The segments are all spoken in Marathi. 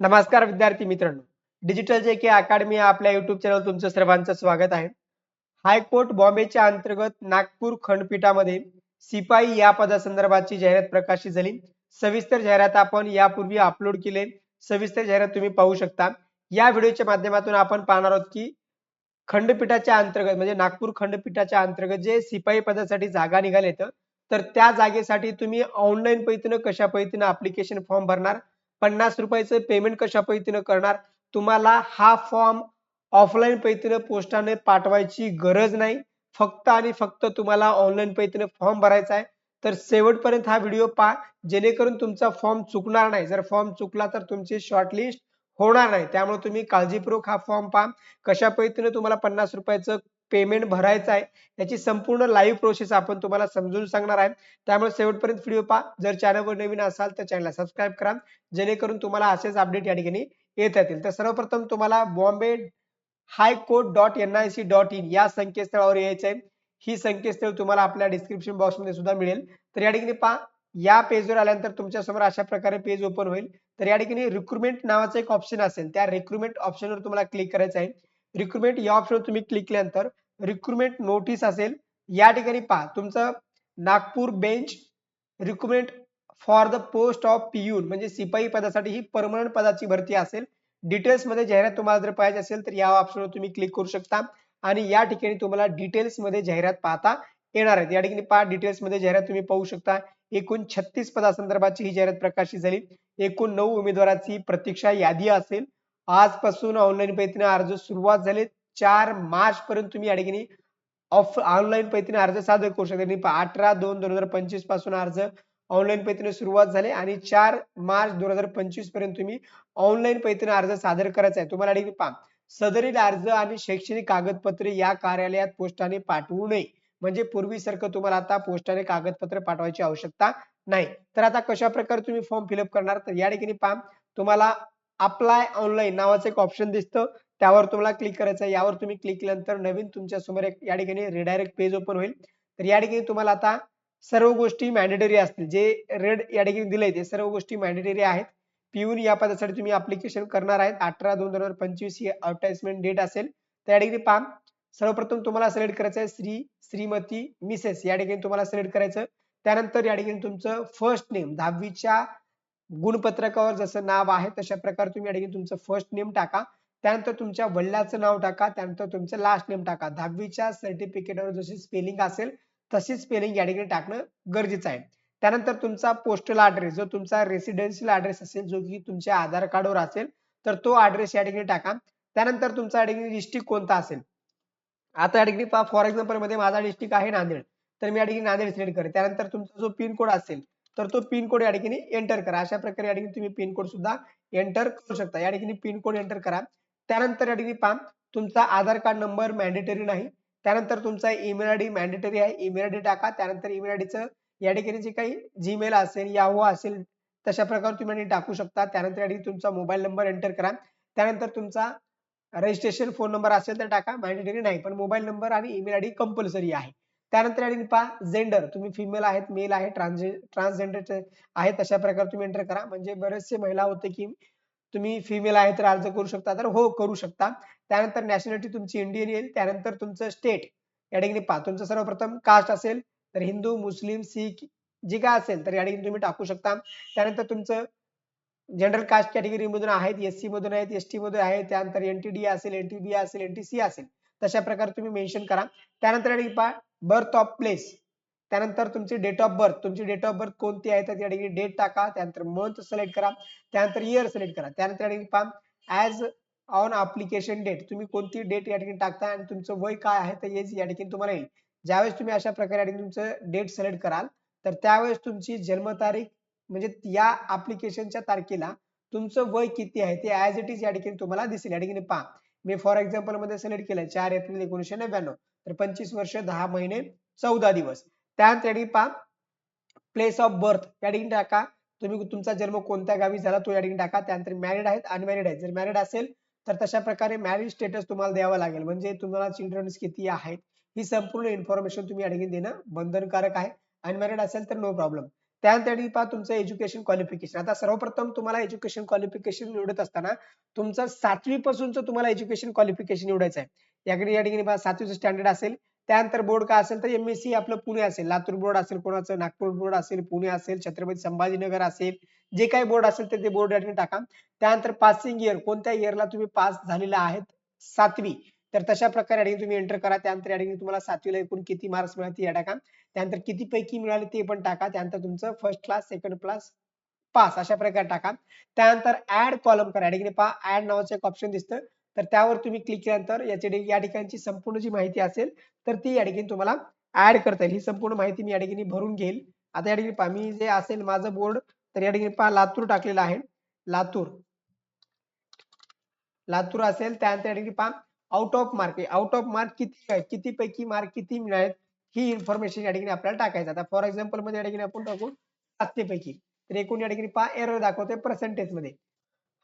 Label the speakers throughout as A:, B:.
A: नमस्कार विद्यार्थी मित्रांनो. डिजिटल जे के अकॅडमी आपल्या युट्यूब चॅनल तुमचं सर्वांचं स्वागत आहे. हायकोर्ट बॉम्बेच्या अंतर्गत नागपूर खंडपीठामध्ये सिपाई या पदासंदर्भाची जाहिरात प्रकाशित झाली. सविस्तर जाहिरात आपण यापूर्वी अपलोड केले. सविस्तर जाहिरात तुम्ही पाहू शकता. या व्हिडिओच्या माध्यमातून आपण पाहणार आहोत की खंडपीठाच्या अंतर्गत म्हणजे नागपूर खंडपीठाच्या अंतर्गत जे सिपाई पदासाठी जागा निघालेत तर त्या जागेसाठी तुम्ही ऑनलाईन पद्धतीनं कशा पद्धतीनं अप्लिकेशन फॉर्म भरणार? पन्नास रुपयाचं पेमेंट कशा पद्धतीनं करणार? तुम्हाला हा फॉर्म ऑफलाईन पद्धतीनं पोस्टाने पाठवायची गरज नाही. फक्त आणि फक्त तुम्हाला ऑनलाईन पद्धतीने फॉर्म भरायचा आहे. तर शेवटपर्यंत हा व्हिडिओ पहा. जेणेकरून तुमचा फॉर्म चुकणार नाही. जर फॉर्म चुकला तर तुमची शॉर्टलिस्ट होणार नाही. त्यामुळे तुम्ही काळजीपूर्वक हा फॉर्म पहा. कशा पद्धतीने तुम्हाला पन्नास रुपयाचं पेमेंट भरायचं आहे याची संपूर्ण लाईव्ह प्रोसेस आपण तुम्हाला समजून सांगणार आहे. त्यामुळे शेवटपर्यंत व्हिडिओ पहा. जर चॅनलवर नवीन असाल तर चॅनलला सबस्क्राईब करा. जेणेकरून तुम्हाला असेच अपडेट या ठिकाणी येत येतील तर सर्वप्रथम तुम्हाला Bombay high court dot N I C dot in या संकेतस्थळावर यायचं आहे ही संकेतस्थळ तुम्हाला आपल्या डिस्क्रिप्शन बॉक्समध्ये सुद्धा मिळेल. तर या ठिकाणी पहा. या पेजवर आल्यानंतर तुमच्यासमोर अशा प्रकारे पेज ओपन होईल. तर या ठिकाणी रिक्रुटमेंट नावाचं एक ऑप्शन असेल. त्या रिक्रुटमेंट ऑप्शनवर तुम्हाला क्लिक करायचं आहे. रिक्रुटमेंट या ऑप्शनवर तुम्ही क्लिक केल्यानंतर रिक्रुटमेंट नोटीस असेल या ठिकाणी पहा तुमचं Nagpur bench recruitment for the post of peon म्हणजे सिपाई पदासाठी ही परमनंट पदाची भरती असेल. डिटेल्समध्ये जाहिरात तुम्हाला जर पाहिजे असेल तर या ऑप्शनवर तुम्ही क्लिक करू शकता. आणि या ठिकाणी तुम्हाला डिटेल्समध्ये जाहिरात पाहता येणार आहेत. या ठिकाणी पहा डिटेल्समध्ये जाहिरात तुम्ही पाहू शकता. एकूण छत्तीस पदासंदर्भाची ही जाहिरात प्रकाशित झाली. एकूण नऊ उमेदवाराची प्रतीक्षा यादी असेल. आजपासून ऑनलाईन पद्धतीने अर्ज सुरुवात झाले चार मार्च पर्यंत तुम्ही या ठिकाणी ऑफ ऑनलाईन पद्धतीने अर्ज सादर करू शकता. अठरा दोन दोन हजार पंचवीसपासून अर्ज ऑनलाईन पद्धतीने सुरुवात झाली आणि चार मार्च दोन हजार पंचवीसपर्यंत तुम्ही ऑनलाईन पद्धतीने अर्ज सादर करायचा आहे. तुम्हाला ठिकाणी पहा सदरील अर्ज आणि शैक्षणिक कागदपत्रे या कार्यालयात पोस्टाने पाठवू नये. म्हणजे पूर्वीसारखं तुम्हाला आता पोस्टाने कागदपत्र पाठवायची आवश्यकता नाही. तर आता कशा प्रकारे तुम्ही फॉर्म फिलअप करणार? तर या ठिकाणी पहा तुम्हाला अप्लाय ऑनलाईन नावाचं एक ऑप्शन दिसतं. त्यावर तुम्हाला क्लिक करायचं आहे. यावर तुम्ही क्लिक केल्यानंतर नवीन तुमच्यासमोर एक या ठिकाणी रिडायरेक्ट पेज ओपन होईल. तर या ठिकाणी तुम्हाला आता सर्व गोष्टी मॅन्डेटरी असतील. जे रेड या ठिकाणी दिले ते सर्व गोष्टी मॅन्डेटरी आहेत. पिऊन या पदासाठी तुम्ही अप्लिकेशन करणार आहेत. अठरा दोन दोन हजार पंचवीस ही डेट असेल. तर या ठिकाणी पहा. सर्वप्रथम तुम्हाला सिलेक्ट करायचं आहे श्री श्रीमती मिसेस या ठिकाणी तुम्हाला सिलेक्ट करायचं त्यानंतर या ठिकाणी तुमचं फर्स्ट नेम दहावीच्या गुणपत्रकावर जसं नाव आहे तशा प्रकारे तुम्ही या ठिकाणी तुमचं फर्स्ट नेम टाका. त्यानंतर तुमच्या वडिलाचं नाव टाका त्यानंतर तुमचं लास्ट नेम टाका. दहावीच्या सर्टिफिकेटवर जशी स्पेलिंग असेल तशी स्पेलिंग या ठिकाणी टाकणं गरजेचं आहे. त्यानंतर तुमचा पोस्टल ऍड्रेस जो तुमचा रेसिडेन्शियल ऍड्रेस असेल जो की तुमच्या आधार कार्डवर असेल तर तो ऍड्रेस या ठिकाणी टाका. त्यानंतर तुमचा या ठिकाणी डिस्ट्रिक्ट कोणता असेल? आता या ठिकाणी फॉर एक्झाम्पलमध्ये माझा डिस्ट्रिक्ट आहे नांदेड. तर मी या ठिकाणी नांदेड सिलेक्ट करेन. त्यानंतर तुमचा जो पिन कोड असेल तर तो पिन कोड या ठिकाणी एंटर करा. अशा प्रकारे या ठिकाणी तुम्ही पिन कोड सुद्धा एंटर करू शकता. या ठिकाणी पिन कोड एंटर करा. त्यानंतर या ठिकाणी पहा तुमचा आधार कार्ड नंबर मॅन्डेटरी नाही. त्यानंतर तुमचा ईमेल आय डी मॅन्डेटरी आहे. ईमेल आय डी टाका. त्यानंतर ईमेल आय डीचं या ठिकाणी जे काही जीमेल असेल याहो असेल तशा प्रकारे तुम्ही टाकू शकता. त्यानंतर या ठिकाणी तुमचा मोबाईल नंबर एंटर करा. त्यानंतर तुमचा रजिस्ट्रेशन फोन नंबर असेल तर टाका. मॅन्डेटरी नाही पण मोबाईल नंबर आणि ईमेल आय डी कंपल्सरी आहे. त्यानंतर या ठिकाणी पहा जेंडर तुम्ही फिमेल आहेत मेल आहे ट्रान्स ट्रान्सजेंडर आहे तशा प्रकारे तुम्ही एंटर करा. म्हणजे बरेचसे महिला होते की तुम्ही फिमेल आहे तर अर्ज करू शकता. तर हो करू शकता. त्यानंतर नॅशनॅलिटी तुमची इंडियन येईल. त्यानंतर तुमचं स्टेट या ठिकाणी पहा तुमचं सर्वप्रथम कास्ट असेल तर हिंदू मुस्लिम सिख जे काय असेल तर या ठिकाणी तुम्ही टाकू शकता. त्यानंतर तुमचं जनरल कास्ट कॅटेगरी मधून आहेत एससी मधून आहेत एसटी मधून आहेत त्यानंतर एनटीडी असेल एनटीबी असेल एनटीसी असेल. तशा प्रकारे तुम्ही मेन्शन करा. त्यानंतर पहा बर्थ ऑफ प्लेस त्यानंतर तुमची डेट ऑफ बर्थ तुमची डेट ऑफ बर्थ कोणती आहे? तर त्या ठिकाणी डेट टाका त्यानंतर मंथ सिलेक्ट करा त्यानंतर इयर सिलेक्ट करा. त्यानंतर ठिकाणी पहा ऍज ऑन अप्लिकेशन डेट तुम्ही कोणती डेट या ठिकाणी टाकता आणि तुमचं वय काय आहे? तर एज या ठिकाणी तुम्हाला येईल. ज्यावेळेस तुम्ही अशा प्रकारे या ठिकाणी तुमचं डेट सिलेक्ट कराल तर त्यावेळेस तुमची जन्मतारीख म्हणजे या अप्लिकेशनच्या तारखेला तुमचं वय किती आहे? ते ऍज इट इज या ठिकाणी तुम्हाला दिसेल. या ठिकाणी पहा मी फॉर एक्झाम्पलमध्ये सिलेक्ट केलं चार एप्रिल एकोणीशे नव्याण्णव तर पंचवीस वर्ष दहा महिने चौदा दिवस. त्यानंतर या ठिकाणी पहा प्लेस ऑफ बर्थ या ठिकाणी टाका. तुम्ही तुमचा जन्म कोणत्या गावी झाला तो या ठिकाणी टाका. त्यानंतर मॅरिड आहेत अनमॅरिड आहेत. जर मॅरिड असेल तर तशा प्रकारे मॅरिज स्टेटस तुम्हाला द्यावं लागेल. म्हणजे तुम्हाला चिल्ड्रन्स किती आहेत ही संपूर्ण इन्फॉर्मेशन तुम्ही या ठिकाणी देणं बंधनकारक आहे. अनमॅरिड असेल तर नो प्रॉब्लेम त्यानंतर पहा तुमचं एज्युकेशन क्वालिफिकेशन आता सर्वप्रथम तुम्हाला एज्युकेशन क्वालिफिकेशन निवडत असताना तुमचं सातवी पासूनच तुम्हाला एज्युकेशन क्वालिफिकेशन निवडायचं आहे. याकडे या ठिकाणी पहा सातवीचं स्टँडर्ड असेल त्यानंतर बोर्ड काय असेल तर एमएससी आपलं पुणे असेल लातूर बोर्ड असेल कोणाचं नागपूर बोर्ड असेल पुणे असेल छत्रपती संभाजीनगर असेल जे काही बोर्ड असेल ते बोर्ड या ठिकाणी टाका. त्यानंतर पासिंग इयर कोणत्या इयरला तुम्ही पास झालेला आहेत? सातवी. तर तशा प्रकारे या ठिकाणी तुम्ही एंटर करा. त्यानंतर या ठिकाणी तुम्हाला सातवीला एकूण किती मार्क्स मिळाले ते टाका. त्यानंतर किती पैकी मिळाले ते पण टाका. त्यानंतर तुमचं first class second class pass अशा प्रकारे टाका. त्यानंतर ऍड कॉलम करा. या ठिकाणी पहा ऍड नावाचं एक ऑप्शन दिसतं. तर त्यावर तुम्ही क्लिक केल्यानंतर याच्या या ठिकाणची संपूर्ण जी माहिती असेल तर ती या ठिकाणी तुम्हाला ऍड करता येईल. ही संपूर्ण माहिती मी या ठिकाणी भरून घेईल. आता या ठिकाणी पहा मी जे असेल माझं बोर्ड तर या ठिकाणी पहा लातूर टाकलेलं आहे. लातूर. लातूर असेल त्यानंतर या ठिकाणी पहा out of mark out of mark किती आहे किती पैकी मार्क किती मिळाले ही इन्फॉर्मेशन या ठिकाणी आपल्याला टाकायचं. आता फॉर एक्झाम्पलमध्ये या ठिकाणी आपण टाकू सातशे पैकी तर एकूण या ठिकाणी पहा एरर दाखवतोय पर्सेंटेजमध्ये.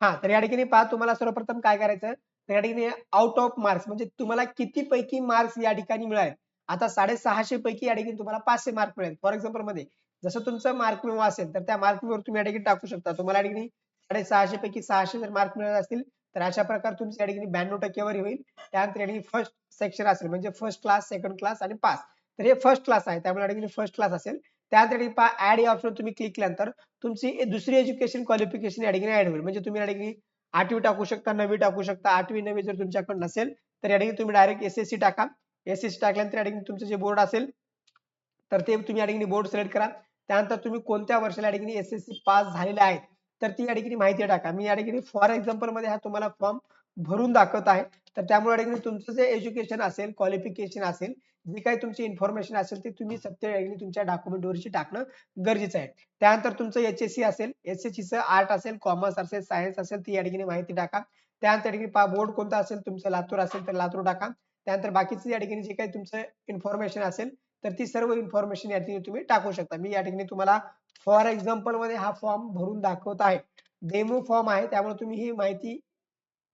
A: हा तर या ठिकाणी पहा तुम्हाला सर्वप्रथम काय करायचं तर या ठिकाणी आउट ऑफ मार्क्स म्हणजे तुम्हाला किती पैकी मार्क्स या ठिकाणी मिळाले आता साडेसहाशे पैकी या ठिकाणी तुम्हाला पाचशे मार्क मिळेल फॉर एक्झाम्पलमध्ये जसं तुमचं मार्क मेमो असेल तर त्या मार्क तुम्ही या ठिकाणी टाकू शकता तुम्हाला या ठिकाणी साडेसहाशे पैकी सहाशे जर मार्क मिळत असतील तर अशा प्रकारे तुमच्या या ठिकाणी ब्याण्णव टक्केवारी होईल त्यानंतर या ठिकाणी फर्स्ट सेक्शन असेल म्हणजे फर्स्ट क्लास सेकंड क्लास आणि पास तर हे फर्स्ट क्लास आहे त्यामुळे या ठिकाणी फर्स्ट क्लास असेल त्यानंतर पहा ऍड या ऑप्शन तुम्ही क्लिक केल्यानंतर तुमची दुसरी एज्युकेशन क्वालिफिकेशन या ठिकाणी ऍड होईल म्हणजे तुम्ही या ठिकाणी आठवी टाकू शकता नवी टाकू शकता. आठवी नवी जर तुमच्याकडे नसेल तर या ठिकाणी तुम्ही डायरेक्ट एसएससी टाका. एसएससी टाकल्यानंतर या ठिकाणी तुमचं जे बोर्ड असेल तर ते तुम्ही या ठिकाणी बोर्ड सिलेक्ट करा. त्यानंतर तुम्ही कोणत्या वर्षाला या ठिकाणी एसएससी पास झालेले आहेत तर ती या ठिकाणी माहिती टाका. मी या ठिकाणी फॉर एक्झाम्पलमध्ये हा तुम्हाला फॉर्म भरून दाखवत आहे. तर त्यामुळे या ठिकाणी तुमचं जे एज्युकेशन असेल क्वालिफिकेशन असेल जी काही तुमची इन्फॉर्मेशन असेल ती तुम्ही सत्य तुमच्या डॉक्युमेंटवरची टाकणं गरजेचं आहे. त्यानंतर तुमचं एचएससी असेल एसएससीचं आर्ट असेल कॉमर्स असेल सायन्स असेल ती या ठिकाणी माहिती टाका. त्यानंतर ठिकाणी पहा बोर्ड कोणता असेल तुमचं लातूर असेल तर लातूर टाका. त्यानंतर बाकीचं या ठिकाणी जे काही तुमचं इन्फॉर्मेशन असेल तर ती सर्व इन्फॉर्मेशन या ठिकाणी तुम्ही टाकू शकता. मी या ठिकाणी तुम्हाला फॉर एक्झाम्पलमध्ये हा फॉर्म भरून दाखवत आहे. डेमो फॉर्म आहे त्यामुळे तुम्ही ही माहिती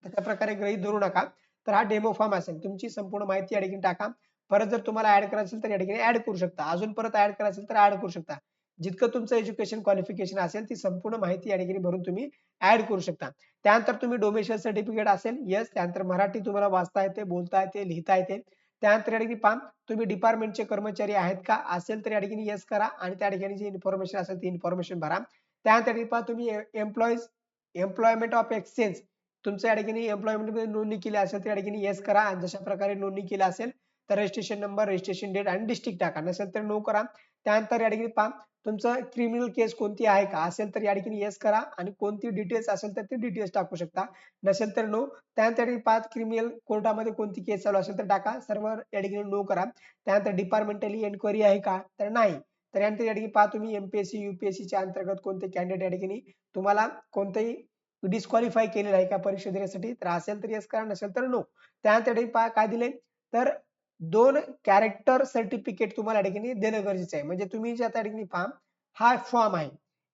A: त्या प्रकारे गृहीत धरू नका. तर हा डेमो फॉर्म असेल. तुमची संपूर्ण माहिती या ठिकाणी टाका. परत जर तुम्हाला ऍड करायचं असेल तर या ठिकाणी ऍड करू शकता. अजून परत ऍड करायचं असेल तर ऍड करू शकता. जितकं तुमचं एज्युकेशन क्वालिफिकेशन असेल ती संपूर्ण माहिती या ठिकाणी भरून तुम्ही ऍड करू शकता. त्यानंतर तुम्ही डोमेशियल सर्टिफिकेट असेल येस त्यानंतर मराठी तुम्हाला वाचता येते बोलता येते लिहिता येते. त्यानंतर या ठिकाणी पाम तुम्ही डिपार्टमेंटचे कर्मचारी आहेत का? असेल तर या ठिकाणी येस करा आणि त्या ठिकाणी जी इन्फॉर्मेशन असेल ती इन्फॉर्मेशन भरा. त्यानंतर पहा तुम्ही एम्प्लॉईज एम्प्लॉयमेंट ऑफ एक्सचेंज तुमच्या या ठिकाणी एम्प्लॉयमेंटमध्ये नोंदणी केली असेल तर या ठिकाणी येस करा. आणि जशा प्रकारे नोंदणी केली असेल तर रजिस्ट्रेशन नंबर रजिस्ट्रेशन डेट आणि डिस्ट्रिक्ट टाका. नसेल तर नो करा. त्यानंतर या ठिकाणी पहा तुमचं क्रिमिनल केस कोणती आहे का? असेल तर या ठिकाणी येस करा आणि कोणती डिटेल्स असेल तर ते डिटेल्स टाकू शकता. नसेल तर नो त्यानंतर पाच क्रिमिनल कोर्टामध्ये कोणती केस चालू असेल तर टाका. सर्व या ठिकाणी नो करा. त्यानंतर डिपार्टमेंटली एन्क्वायरी आहे का? तर नाही. तर यानंतर या ठिकाणी पहा तुम्ही एमपीएससी युपीएससीच्या अंतर्गत कोणते कॅन्डिडेट या ठिकाणी तुम्हाला कोणतेही डिस्क्वालिफाय केलेलं आहे का? परीक्षा देण्यासाठी. तर असेल तर येस करा नसेल तर नो त्यानंतर पहा काय दिले तर दोन कॅरेक्टर सर्टिफिकेट तुम्हाला या ठिकाणी देणं गरजेचं आहे. म्हणजे तुम्ही जे आता ठिकाणी फॉर्म हा फॉर्म आहे.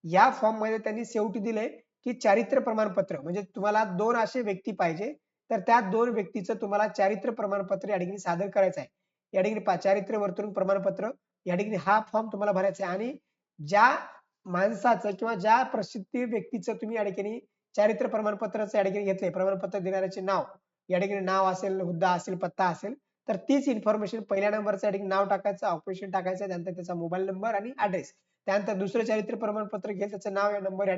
A: या फॉर्ममध्ये त्यांनी शेवटी दिले की चारित्र्य प्रमाणपत्र. म्हणजे तुम्हाला दोन असे व्यक्ती पाहिजे तर त्या दोन व्यक्तीचं तुम्हाला चारित्र्य प्रमाणपत्र या ठिकाणी सादर करायचं आहे. या ठिकाणी चारित्र्य वर्तणूक प्रमाणपत्र या ठिकाणी हा फॉर्म तुम्हाला भरायचा आहे. आणि ज्या माणसाचं किंवा ज्या प्रसिद्धी व्यक्तीचं तुम्ही या ठिकाणी चारित्र्य प्रमाणपत्राचं या ठिकाणी घेतले प्रमाणपत्र देणाऱ्याचे नाव या ठिकाणी नाव असेल हुद्दा असेल पत्ता असेल तर तीच इन्फॉर्मेशन पहिल्या नंबरचं या नाव टाकायचं ऑपरेशन टाकायचं त्यानंतर त्याचा मोबाईल नंबर आणि ऍड्रेस त्यानंतर दुसरं चारित्र प्रमाणपत्र घेईल त्याचं नाव या नंबर या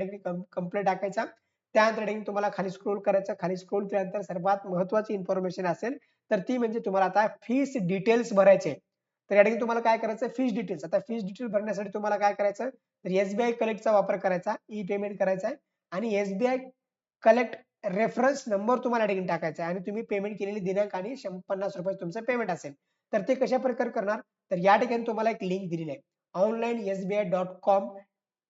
A: कंप्लेंट टाकायचा. त्यानंतर ठिकाणी तुम्हाला खाली स्क्रोल करायचं. खाली स्क्रोल केल्यानंतर सर्वात महत्वाची इन्फॉर्मेशन असेल तर ती म्हणजे तुम्हाला आता फीस डिटेल्स भरायचे. तर या ठिकाणी तुम्हाला काय करायचं? फीस डिटेल्स आता फीस डिटेल्स भरण्यासाठी तुम्हाला काय करायचं? तर एसबीआय कलेक्टचा वापर करायचा ई पेमेंट करायचा आहे. आणि एसबीआय कलेक्ट रेफरन्स नंबर तुम्हाला ठिकाणी टाकायचा आहे. आणि तुम्ही पेमेंट केलेली दिनांक आणि पन्नास रुपये तुमचं पेमेंट असेल. तर ते कशा प्रकारे करणार? तर या ठिकाणी तुम्हाला एक लिंक दिलेली आहे. Online SBI dot com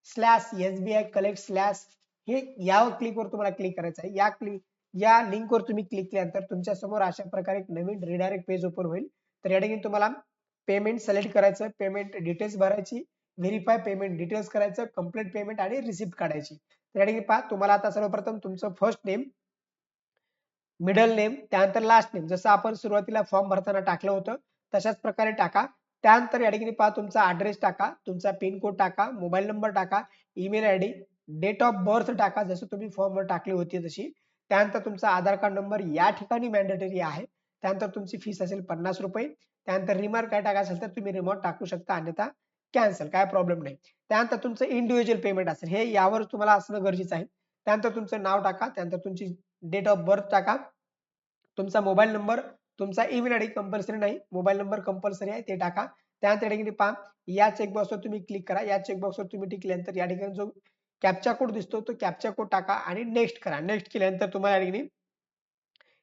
A: slash SBI collect slash हे या क्लिकवर तुम्हाला क्लिक करायचं आहे. या क्लिक या लिंकवर तुम्ही क्लिक केल्यानंतर तुमच्यासमोर अशा प्रकारे एक नवीन रिडायरेक्ट पेज ओपन होईल. तर या ठिकाणी तुम्हाला पेमेंट सिलेक्ट करायचं पेमेंट डिटेल्स भरायची. व्हेरीफाय पेमेंट डिटेल्स करायचं कंप्लीट पेमेंट आणि रिसिप्ट काढायची. तर या ठिकाणी पहा तुम्हाला आता सर्वप्रथम तुमचं फर्स्ट नेम मिडल नेम त्यानंतर लास्ट नेम जसं आपण सुरुवातीला फॉर्म भरताना टाकलं होतं तशाच प्रकारे टाका. त्यानंतर या ठिकाणी पहा तुमचा ऍड्रेस टाका तुमचा पिन कोड टाका मोबाईल नंबर टाका email I D date of birth टाका जसं तुम्ही फॉर्मवर टाकली होती तशी. त्यानंतर तुमचा आधार कार्ड नंबर या ठिकाणी मॅन्डेटरी आहे. त्यानंतर तुमची फीस असेल पन्नास रुपये. त्यानंतर रिमार्क काय टाकायचं असेल तर तुम्ही रिमोट टाकू शकता अन्यथा कॅन्सल काय प्रॉब्लेम नाही. त्यानंतर तुमचं इंडिव्हिज्युअल पेमेंट असेल. हे यावर तुम्हाला असणं गरजेचं आहे. त्यानंतर तुमचं नाव टाका. त्यानंतर तुमची डेट ऑफ बर्थ टाका. तुमचा मोबाईल नंबर तुमचा ईमेल आय डी कंपल्सरी नाही. मोबाईल नंबर कंपल्सरी आहे ते टाका. त्यानंतर या ठिकाणी पहा. या चेकबॉक्सवर तुम्ही क्लिक करा. या चेकबॉक्सवर तुम्ही टिकल्यानंतर या ठिकाणी जो कॅप्चा कोड दिसतो तो कॅप्चा कोड टाका आणि नेक्स्ट करा. नेक्स्ट केल्यानंतर तुम्हाला या ठिकाणी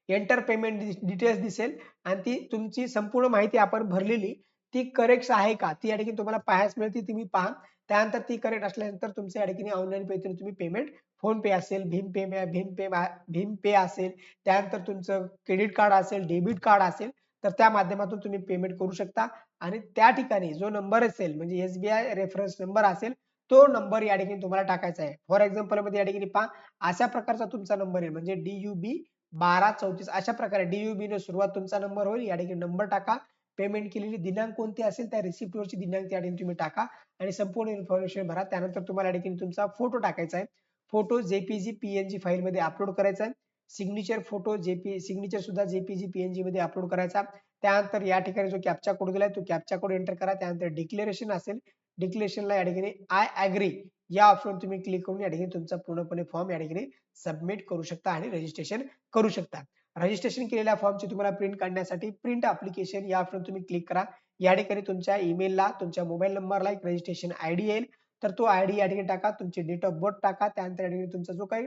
A: एंटर पेमेंट डिटेल्स दिसेल आणि ती तुमची संपूर्ण माहिती आपण भरलेली ती करेक्ट आहे का? ती या ठिकाणी तुम्हाला पाहायला मिळते तुम्ही पहा. त्यानंतर ती करेक्ट असल्यानंतर तुमच्या या ठिकाणी ऑनलाईन पेतून तुम्ही पेमेंट फोन पे असेल भीम पे भीम पे भीम पे असेल. त्यानंतर तुमचं क्रेडिट कार्ड असेल डेबिट कार्ड असेल तर त्या माध्यमातून तुम्ही पेमेंट करू शकता. आणि त्या ठिकाणी जो नंबर असेल म्हणजे एसबीआय रेफरन्स नंबर असेल तो नंबर या ठिकाणी तुम्हाला टाकायचा आहे. फॉर एक्झाम्पलमध्ये या ठिकाणी पहा अशा प्रकारचा तुमचा नंबर येईल. म्हणजे डीयूबी बारा चौतीस अशा प्रकारे डीयूबी ने सुरुवात तुमचा नंबर होईल. या ठिकाणी नंबर टाका. पेमेंट केलेली दिनांक कोणती असेल त्या रिसिप्टवरची दिनांक त्या ठिकाणी तुम्ही टाका आणि संपूर्ण इन्फॉर्मेशन भरा. त्यानंतर तुम्हाला या ठिकाणी तुमचा फोटो टाकायचा आहे. फोटो जेपीजी पीएनजी फाईल मध्ये अपलोड करायचा आहे. सिग्नेचर फोटो जेपी सिग्नेचर सुद्धा जेपीजी पीएनजी मध्ये अपलोड करायचा त्यानंतर या ठिकाणी जो कॅप्चा कोड दिलाय तो कॅप्चा कोड एंटर करा. त्यानंतर डिक्लेरेशन असेल डिक्लेरेशनला या ठिकाणी आय अग्री या ऑप्शन तुम्ही क्लिक करून या ठिकाणी तुमचा पूर्णपणे फॉर्म या ठिकाणी सबमिट करू शकता आणि रजिस्ट्रेशन करू शकता. रजिस्ट्रेशन केलेल्या फॉर्मची तुम्हाला प्रिंट काढण्यासाठी प्रिंट अप्लिकेशन या ऑप्शन तुम्ही क्लिक करा. या ठिकाणी तुमच्या ईमेलला तुमच्या मोबाईल नंबरला एक रजिस्ट्रेशन आय डी येईल. तर तो आय डी या ठिकाणी टाका तुमची डेट ऑफ बर्थ टाका त्यानंतर या ठिकाणी तुमचा जो काही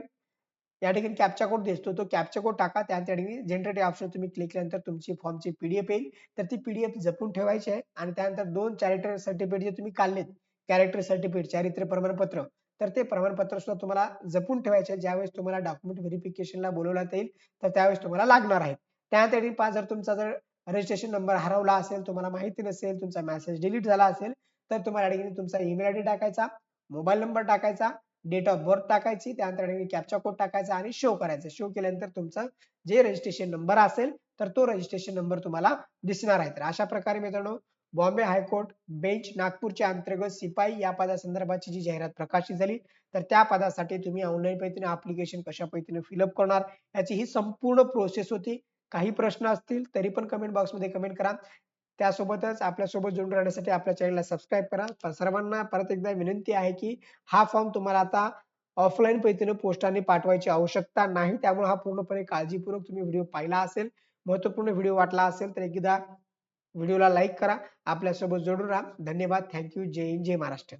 A: या ठिकाणी कॅप्चा कोड दिसतो तो कॅप्चा कोड टाका त्यानंतर या ठिकाणी जनरेट ऑप्शन तुम्ही क्लिक केल्यानंतर तुमची फॉर्मची पीडीएफ येईल. तर ती पीडीएफ जपून ठेवायची आहे आणि त्यानंतर दोन कॅरेक्टर सर्टिफिकेट जे तुम्ही काढलेत कॅरेक्टर सर्टिफिकेट चारित्र्य प्रमाणपत्र तर ते प्रमाणपत्र सुद्धा तुम्हाला जपून ठेवायचे ज्यावेळेस तुम्हाला डॉक्युमेंट व्हेरिफिकेशनला बोलवण्यात येईल तर त्यावेळेस तुम्हाला लागणार आहे त्यानंतर जर तुमचा जर रजिस्ट्रेशन नंबर हरवला असेल तुम्हाला माहिती नसेल तुमचा मेसेज डिलीट झाला असेल तर तुम्हाला ठिकाणी तुमचा ईमेल आय डी टाकायचा मोबाईल नंबर टाकायचा डेट ऑफ बर्थ टाकायची त्यानंतर कॅप्चा कोड टाकायचा आणि शो करायचा. शो केल्यानंतर तुमचा जे रजिस्ट्रेशन नंबर असेल तर तो रजिस्ट्रेशन नंबर तुम्हाला दिसणार आहे. तर अशा प्रकारे मित्रांनो बॉम्बे हायकोर्ट बेंच नागपूरच्या अंतर्गत सिपाई या पदासंदर्भाची जी जाहिरात प्रकाशित झाली तर त्या पदासाठी तुम्ही ऑनलाईन पद्धतीने अप्लिकेशन कशा पद्धतीने फिलअप करणार याची ही संपूर्ण प्रोसेस होती. काही प्रश्न असतील तरी पण कमेंट बॉक्समध्ये कमेंट करा. त्यासोबतच आपल्यासोबत जोडून राहण्यासाठी आपल्या चॅनलला सबस्क्राईब करा. पर सर्वांना परत एकदा विनंती आहे की हा फॉर्म तुम्हाला आता ऑफलाईन पद्धतीने पोस्टाने पाठवायची आवश्यकता नाही. त्यामुळे हा पूर्णपणे काळजीपूर्वक तुम्ही व्हिडिओ पाहिला असेल महत्त्वपूर्ण व्हिडिओ वाटला असेल तर एकदा व्हिडिओला लाईक करा. आपल्यासोबत जोडून राहा. धन्यवाद. Thank you. जय हिंद. जय महाराष्ट्र.